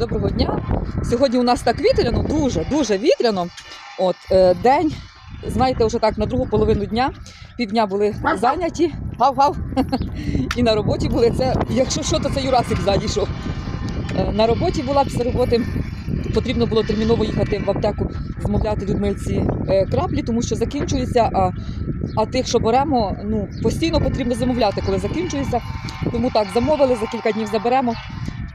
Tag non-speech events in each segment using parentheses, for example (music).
доброго дня. Сьогодні у нас так вітряно, дуже, дуже вітряно. От е, день, знаєте, вже так на другу половину дня, півдня були зайняті, гав-гав. (laughs) І на роботі були. Це, якщо що, то це Юрасик ззаді йшов. Е, на роботі була після роботи. Потрібно було терміново їхати в аптеку, замовляти Людмильці е, краплі, тому що закінчується. А, а тих, що беремо, ну постійно потрібно замовляти, коли закінчується. Тому так, замовили, за кілька днів заберемо.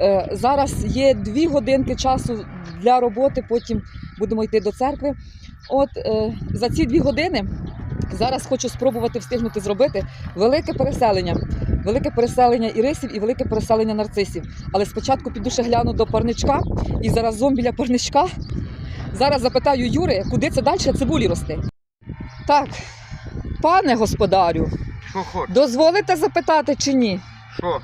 Е, Зараз є дві годинки часу для роботи, потім будемо йти до церкви. От е, за ці дві години зараз хочу спробувати встигнути зробити велике переселення. Велике переселення ірисів і велике переселення нарцисів. Але спочатку піду ще гляну до парничка і заразом біля парничка. Зараз запитаю Юри, куди це далі цибулі рости. Так, пане господарю, Що хочеш? дозволите запитати чи ні? Що?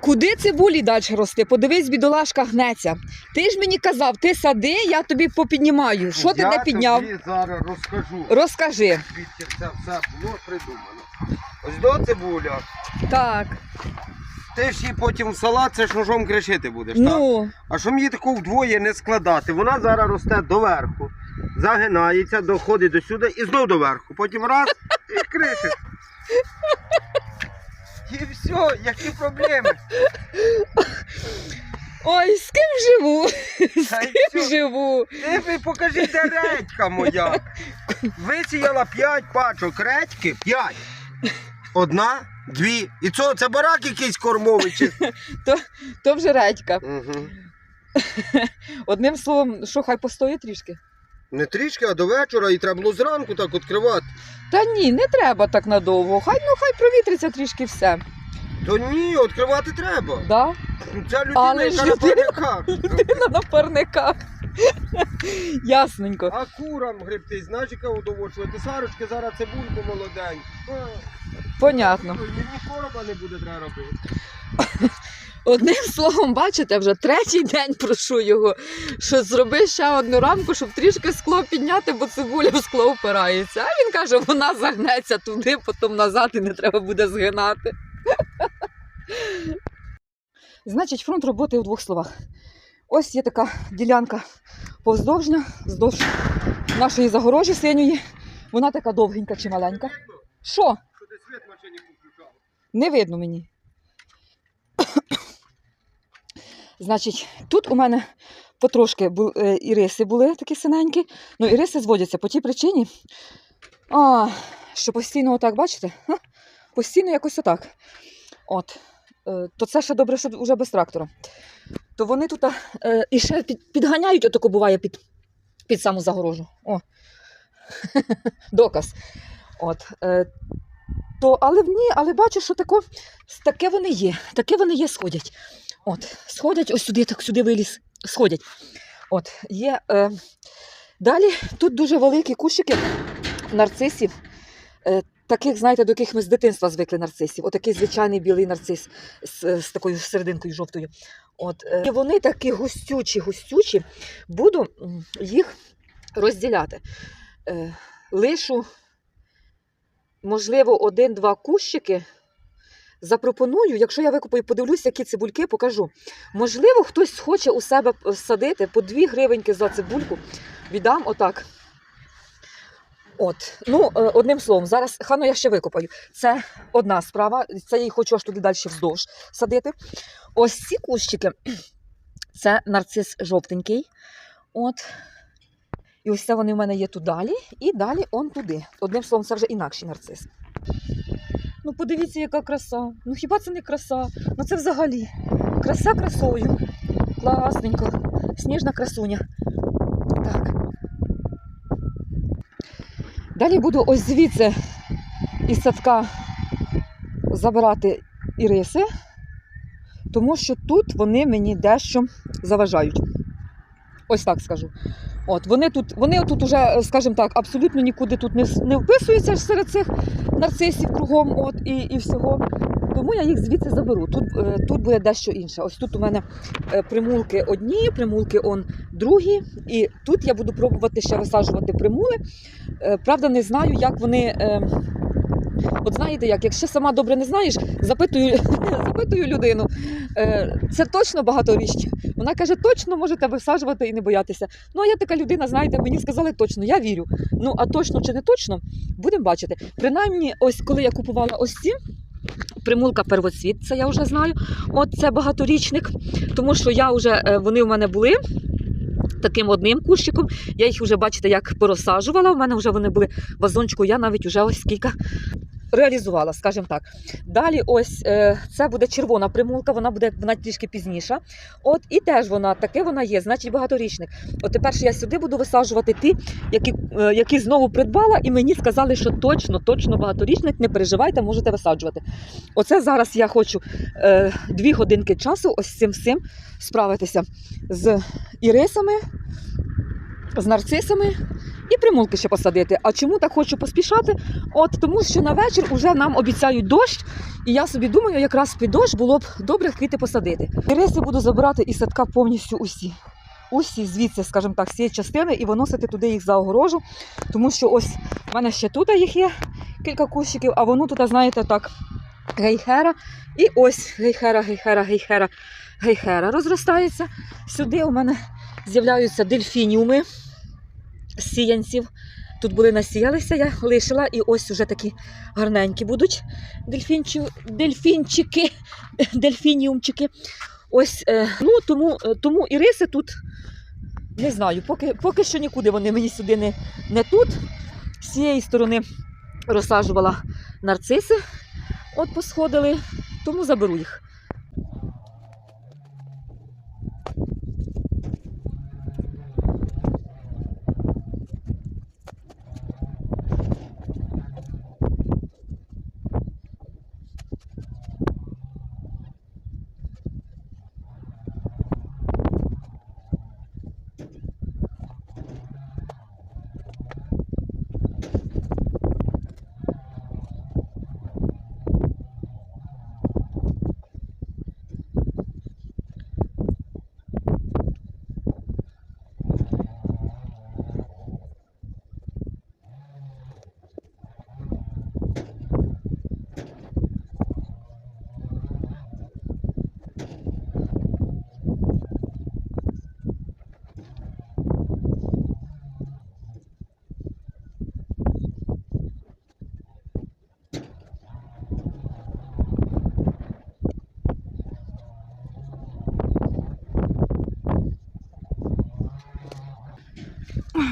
Куди цибулі далі рости? Подивись, бідолашка гнеться. Ти ж мені казав, ти сади, я тобі попіднімаю. Що ти Я не підняв? тобі зараз розкажу, Розкажи. звідки це все було придумано. Ось до цибуля. Так. Ти ж її потім в салат це ж ножом кришити будеш, так? Ну, А щоб її таку вдвоє не складати, вона зараз росте доверху, загинається, доходить до сюди і знов доверху. Потім раз і кришиш. І все, які проблеми? ой, з ким живу? З Та й ким всьо. живу? Ти ви покажи, де редька моя. Висіяла п'ять пачок редьки, п'ять. Одна, дві. І що, це барак якийсь кормовий чи. (laughs) То вже редька. Угу. (laughs) Одним словом, що хай постоїть трішки. Не трішки, а до вечора і треба було зранку так відкривати. Та ні, не треба так надовго. Хай ну хай провітриться трішки все. То ні, відкривати треба. Да? Це людина, Але ж яка на людина- парниках. (laughs) Людина на парниках. (laughs) Ясненько. А курам гребти, знаєш, яка удовольствує. Ти Сарочки зараз цибульку молодень. Понятно. Ой, Мені короба не буде треба робити. (laughs) Одним словом, бачите, вже третій день прошу його, що зроби ще одну рамку, щоб трішки скло підняти, бо цибуля в скло впирається. А він каже, вона загнеться туди, потім назад і не треба буде згинати. Значить, фронт роботи у двох словах. Ось є така ділянка повздовжня, вздовж нашої загорожі синьої. Вона така довгенька чи маленька. Що? Не видно мені. Значить, тут у мене потрошки бу- е, іриси були такі синенькі. Ну, іриси зводяться по тій причині, а, що постійно отак, бачите? Постійно якось отак. От. Е, То це ще добре, що вже без трактора. То вони тут е, і ще під, підганяють, отако буває під, під саму загорожу. О. (laughs) Доказ. От. То, але ні, але бачу, що тако, таке вони є. Таке вони є, сходять. От, сходять, ось сюди, так сюди виліз, сходять. От, є. Е, далі тут дуже великі кущики нарцисів. Е, таких, знаєте, до яких ми з дитинства звикли нарцисів. Отакий звичайний білий нарцис з, з такою серединкою жовтою. От, е, і вони такі густючі, густючі. Буду їх розділяти. Е, лишу можливо, один-два кущики. Запропоную, якщо я викупаю, подивлюся, які цибульки, покажу. Можливо, хтось хоче у себе садити по 2 гривеньки за цибульку. Віддам отак. От, ну, е, одним словом, зараз хано я ще викопаю. Це одна справа. Це я її хочу аж туди далі вздовж садити. Ось ці кущики (clears throat) це нарцис жовтенький. От. І ось це вони в мене є тут далі, і далі он туди. Одним словом, це вже інакший нарцис. Ну, подивіться, яка краса. Ну хіба це не краса? Ну це взагалі. Краса красою. Класненько. Сніжна красуня. Так. Далі буду ось звідси із садка забирати іриси, тому що тут вони мені дещо заважають. Ось так скажу. От, вони тут, вони тут уже, скажімо так, абсолютно нікуди тут не, не вписуються серед цих нарцисів кругом от, і, і всього. Тому я їх звідси заберу. Тут, е, тут буде дещо інше. Ось тут у мене е, примулки одні, примулки он другі. І тут я буду пробувати ще висаджувати примули. Е, правда, не знаю, як вони, е, От знаєте як, якщо сама добре не знаєш, запитую, (laughs) запитую людину, е, це точно багаторічні. Вона каже, точно можете висаджувати і не боятися. Ну, а я така людина, знаєте, мені сказали точно, я вірю. Ну, а точно чи не точно, будемо бачити. Принаймні, ось коли я купувала ось ці. Примулка первоцвіт, це я вже знаю. От це багаторічник, тому що я вже е, вони в мене були таким одним кущиком. Я їх вже, бачите, як порозсаджувала. У мене вже вони були вазончику, я навіть вже ось скільки реалізувала, скажімо так. Далі, ось е, це буде червона примулка, вона буде вона трішки пізніша. От і теж вона таке вона є, значить багаторічник. От тепер я сюди буду висаджувати ті, які, е, які знову придбала, і мені сказали, що точно, точно багаторічник, не переживайте, можете висаджувати. Оце зараз я хочу е, дві годинки часу ось цим всім справитися з ірисами, з нарцисами і примулки ще посадити. А чому так хочу поспішати? От тому, що на вечір вже нам обіцяють дощ, і я собі думаю, якраз під дощ було б добре квіти посадити. Іриси буду забирати із садка повністю усі. Усі звідси, скажімо так, з цієї частини і виносити туди їх за огорожу, тому що ось в мене ще тут їх є кілька кущиків, а воно тут, знаєте, так, гейхера. І ось гейхера, гейхера, гейхера, гейхера розростається. Сюди у мене з'являються дельфініуми сіянців. Тут були насіялися, я лишила, і ось вже такі гарненькі будуть дельфінчі, дельфінчики, (laughs) дельфініумчики. Ось, е, ну, тому, е, тому іриси тут не знаю, поки, поки що нікуди вони мені сюди не, не тут. З цієї сторони розсаджувала нарциси, от посходили, тому заберу їх.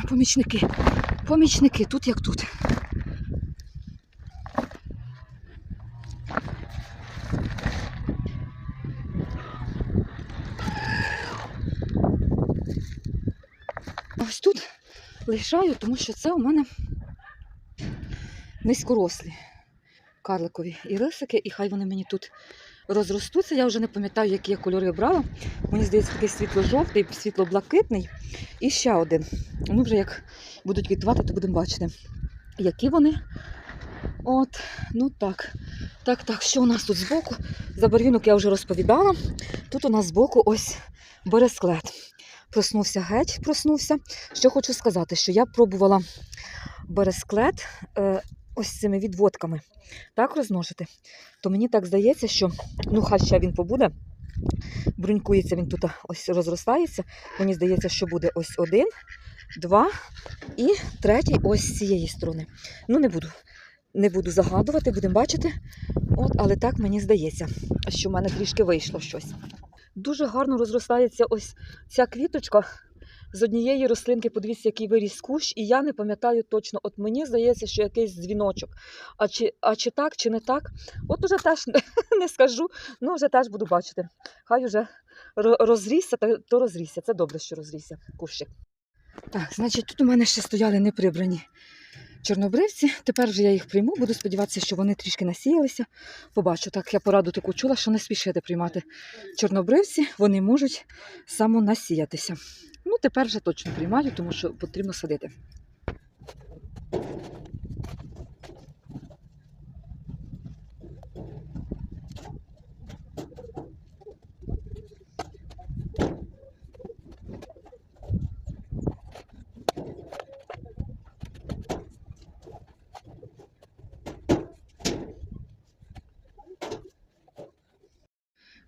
Помічники, помічники, тут як тут. Ось тут лишаю, тому що це у мене низькорослі карликові ірисики, і хай вони мені тут розростуться. Я вже не пам'ятаю, які я кольори брала. Мені здається, такий світло-жовтий, світло-блакитний. І ще один. Ну, вже як будуть квітувати, то будемо бачити, які вони. От, ну так. Так, так, що у нас тут збоку? За барвінок я вже розповідала. Тут у нас збоку ось бересклет. Проснувся геть, проснувся. Що хочу сказати, що я пробувала бересклет е, ось цими відводками так розмножити, то мені так здається, що ну хай ще він побуде. Брунькується він тут ось розростається. Мені здається, що буде ось один, два і третій ось з цієї сторони. Ну, не буду. Не буду загадувати, будемо бачити. От, але так мені здається, що в мене трішки вийшло щось. Дуже гарно розростається ось ця квіточка з однієї рослинки. Подивіться, який виріс кущ, і я не пам'ятаю точно. От мені здається, що якийсь дзвіночок. А чи, а чи так, чи не так? От уже теж (laughs) не скажу, ну вже теж буду бачити. Хай уже розрісся, то розрісся. Це добре, що розрісся кущик. Так, значить, тут у мене ще стояли неприбрані чорнобривці. Тепер вже я їх прийму. Буду сподіватися, що вони трішки насіялися. Побачу, так я пораду таку чула, що не спішити приймати чорнобривці, вони можуть самонасіятися. Ну, тепер вже точно приймаю, тому що потрібно садити.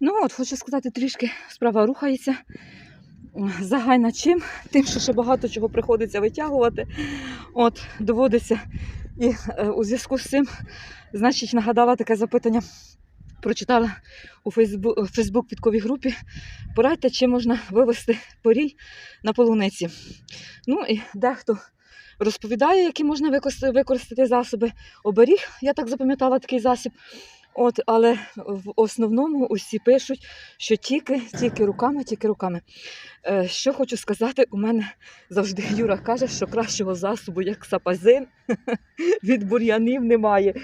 Ну от, хочу сказати, трішки справа рухається. Загайна чим? Тим, що ще багато чого приходиться витягувати. От, доводиться. І е, у зв'язку з цим, значить, нагадала таке запитання. Прочитала у Фейсбук підковій групі. Порадьте, чи можна вивести порій на полуниці. Ну і дехто розповідає, які можна використати, використати засоби. Оберіг, я так запам'ятала такий засіб. От, але в основному усі пишуть, що тільки, тільки руками, тільки руками. Е, що хочу сказати, у мене завжди Юра каже, що кращого засобу, як сапазин, (laughs) від бур'янів немає.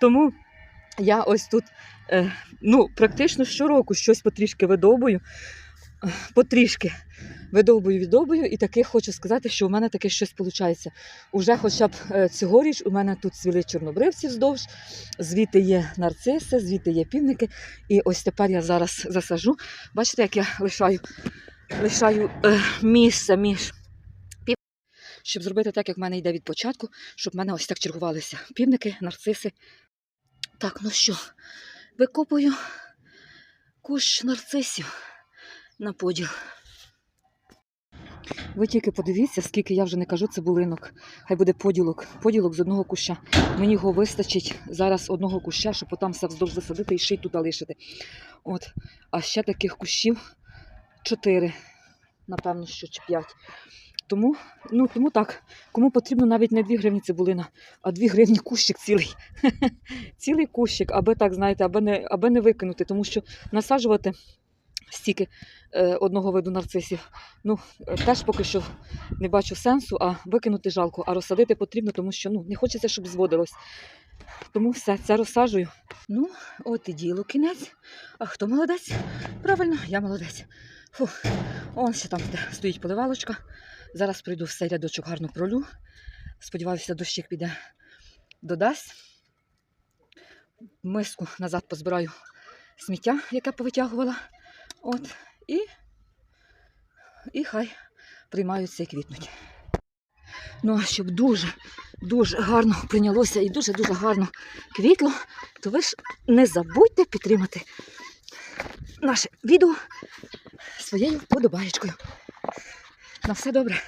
Тому я ось тут е, ну, практично щороку щось потрішки видовбую, е, потрішки видовбую, відовбую, і таки хочу сказати, що у мене таке щось виходить. Уже хоча б е, цьогоріч у мене тут цвіли чорнобривці вздовж, звідти є нарциси, звідти є півники. І ось тепер я зараз засажу. Бачите, як я лишаю, лишаю е, місце між щоб зробити так, як в мене йде від початку, щоб в мене ось так чергувалися півники, нарциси. Так, ну що, викопую кущ нарцисів на поділ. Ви тільки подивіться, скільки я вже не кажу цибулинок. Хай буде поділок. Поділок з одного куща. Мені його вистачить зараз одного куща, щоб потім все вздовж засадити і ще й туди лишити. От. А ще таких кущів чотири, напевно, що чи п'ять. Тому, ну, тому так, кому потрібно навіть не 2 гривні цибулина, а 2 гривні кущик цілий. (laughs) цілий кущик, аби так, знаєте, аби не, аби не викинути, тому що насаджувати стільки е, одного виду нарцисів. Ну, е, теж поки що не бачу сенсу, а викинути жалко, а розсадити потрібно, тому що ну, не хочеться, щоб зводилось. Тому все, це розсаджую. Ну, от і діло кінець. А хто молодець? Правильно, я молодець. Фу. Он ще там стоїть поливалочка. Зараз прийду все рядочок гарно пролю. Сподіваюся, дощик піде додасть. Миску назад позбираю сміття, яке повитягувала. От, і, і хай приймаються і квітнуть. Ну, а щоб дуже, дуже гарно прийнялося і дуже-дуже гарно квітло, то ви ж не забудьте підтримати наше відео своєю вподобаєчкою. На все добре.